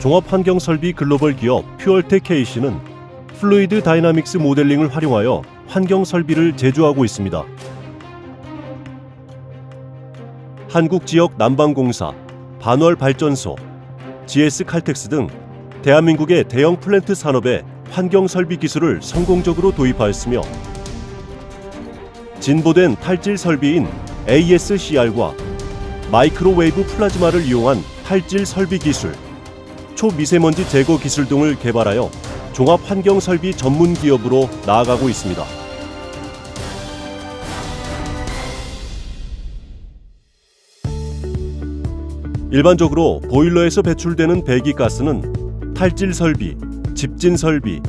종합환경설비 글로벌 기업 퓨얼텍 KC는 플루이드 다이나믹스 모델링을 활용하여 환경 설비를 제조하고 있습니다. 한국 지역 난방공사, 반월 발전소, GS 칼텍스 등 대한민국의 대형 플랜트 산업에 환경 설비 기술을 성공적으로 도입하였으며 진보된 탈질 설비인 ASCR과 마이크로웨이브 플라즈마를 이용한 탈질 설비 기술, 초미세먼지 제거 기술 등을 개발하여 종합 환경 설비 전문 기업으로 나아가고 있습니다. 일반적으로 보일러에서 배출되는 배기가스는 탈질 설비, 집진 설비,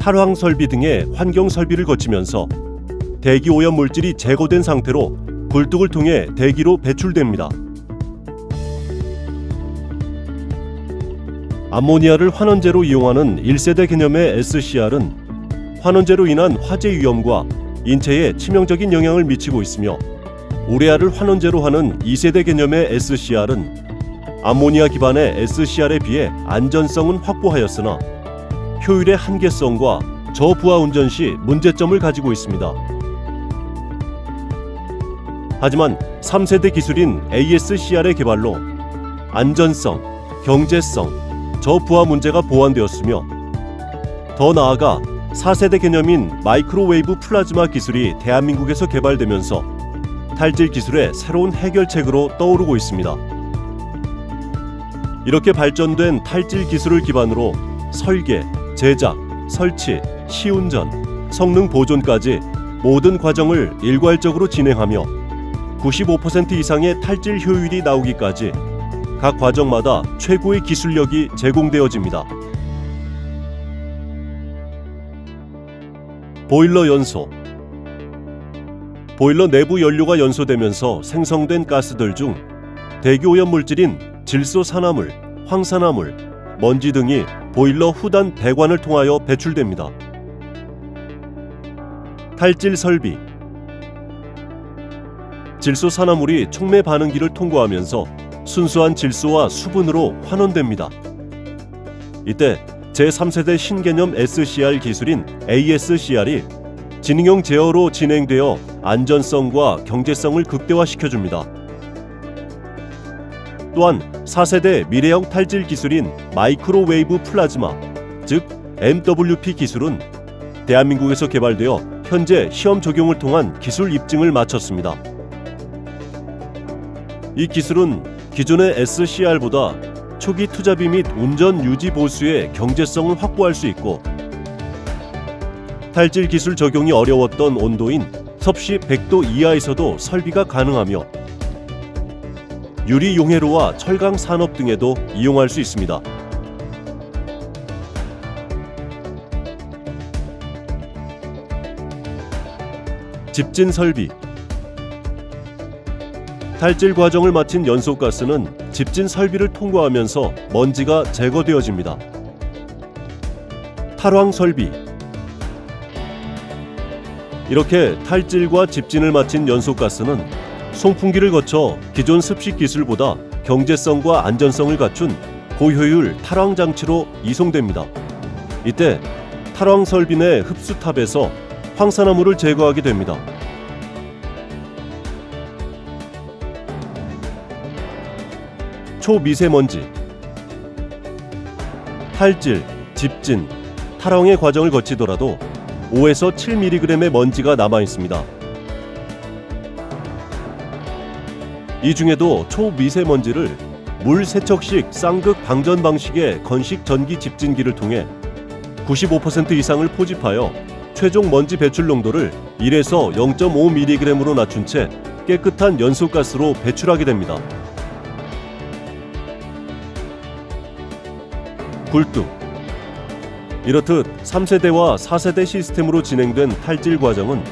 탈황 설비 등의 환경 설비를 거치면서 대기 오염 물질이 제거된 상태로 굴뚝을 통해 대기로 배출됩니다. 암모니아를 환원제로 이용하는 1세대 개념의 SCR은 환원제로 인한 화재 위험과 인체에 치명적인 영향을 미치고 있으며 우레아를 환원제로 하는 2세대 개념의 SCR은 암모니아 기반의 SCR에 비해 안전성은 확보하였으나 효율의 한계성과 저부하 운전 시 문제점을 가지고 있습니다. 하지만 3세대 기술인 ASCR의 개발로 안전성, 경제성, 저부하 문제가 보완되었으며 더 나아가 4세대 개념인 마이크로웨이브 플라즈마 기술이 대한민국에서 개발되면서 탈질 기술의 새로운 해결책으로 떠오르고 있습니다. 이렇게 발전된 탈질 기술을 기반으로 설계, 제작, 설치, 시운전, 성능 보존까지 모든 과정을 일괄적으로 진행하며 95% 이상의 탈질 효율이 나오기까지 각 과정마다 최고의 기술력이 제공되어집니다. 보일러 연소 보일러 내부 연료가 연소되면서 생성된 가스들 중 대기 오염 물질인 질소 산화물, 황산화물, 먼지 등이 보일러 후단 배관을 통하여 배출됩니다. 탈질 설비 질소 산화물이 촉매 반응기를 통과하면서 순수한 질소와 수분으로 환원됩니다. 이때 제3세대 신개념 SCR 기술인 ASCR이 지능형 제어로 진행되어 안전성과 경제성을 극대화시켜줍니다. 또한 4세대 미래형 탈질 기술인 마이크로웨이브 플라즈마, 즉 MWP 기술은 대한민국에서 개발되어 현재 시험 적용을 통한 기술 입증을 마쳤습니다. 이 기술은 기존의 SCR보다 초기 투자비 및 운전 유지 보수의 경제성을 확보할 수 있고 탈질 기술 적용이 어려웠던 온도인 섭씨 100도 이하에서도 설비가 가능하며 유리 용해로와 철강 산업 등에도 이용할 수 있습니다. 집진 설비 탈질 과정을 마친 연소가스는 집진 설비를 통과하면서 먼지가 제거되어집니다. 탈황 설비 이렇게 탈질과 집진을 마친 연소가스는 송풍기를 거쳐 기존 습식 기술보다 경제성과 안전성을 갖춘 고효율 탈황 장치로 이송됩니다. 이때 탈황 설비 내 흡수탑에서 황산화물을 제거하게 됩니다. 초미세먼지, 탈질, 집진, 탈황의 과정을 거치더라도 5에서 7mg의 먼지가 남아 있습니다. 이 중에도 초미세먼지를 물 세척식 쌍극 방전 방식의 건식 전기 집진기를 통해 95% 이상을 포집하여 최종 먼지 배출 농도를 1에서 0.5mg으로 낮춘 채 깨끗한 연소가스로 배출하게 됩니다. 굴뚝 이렇듯 3세대와 4세대 시스템으로 진행된 탈질 과정은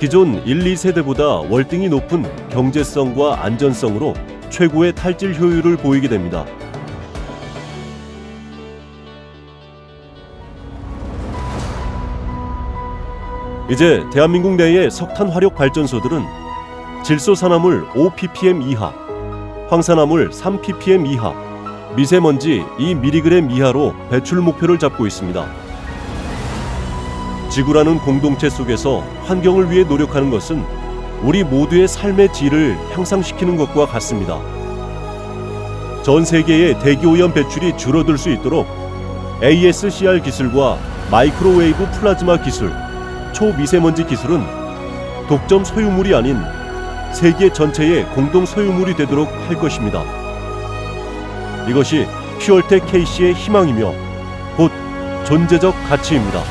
기존 1, 2세대보다 월등히 높은 경제성과 안전성으로 최고의 탈질 효율을 보이게 됩니다. 이제 대한민국 내의 석탄 화력 발전소들은 질소 산화물 5 ppm 이하, 황산화물 3 ppm 이하, 미세먼지 2mg 이하로 배출 목표를 잡고 있습니다. 지구라는 공동체 속에서 환경을 위해 노력하는 것은 우리 모두의 삶의 질을 향상시키는 것과 같습니다. 전 세계의 대기 오염 배출이 줄어들 수 있도록 ASCR 기술과 마이크로웨이브 플라즈마 기술, 초미세먼지 기술은 독점 소유물이 아닌 세계 전체의 공동 소유물이 되도록 할 것입니다. 이것이 퓨얼텍 KC의 희망이며 곧 존재적 가치입니다.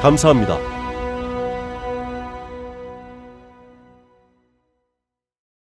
감사합니다.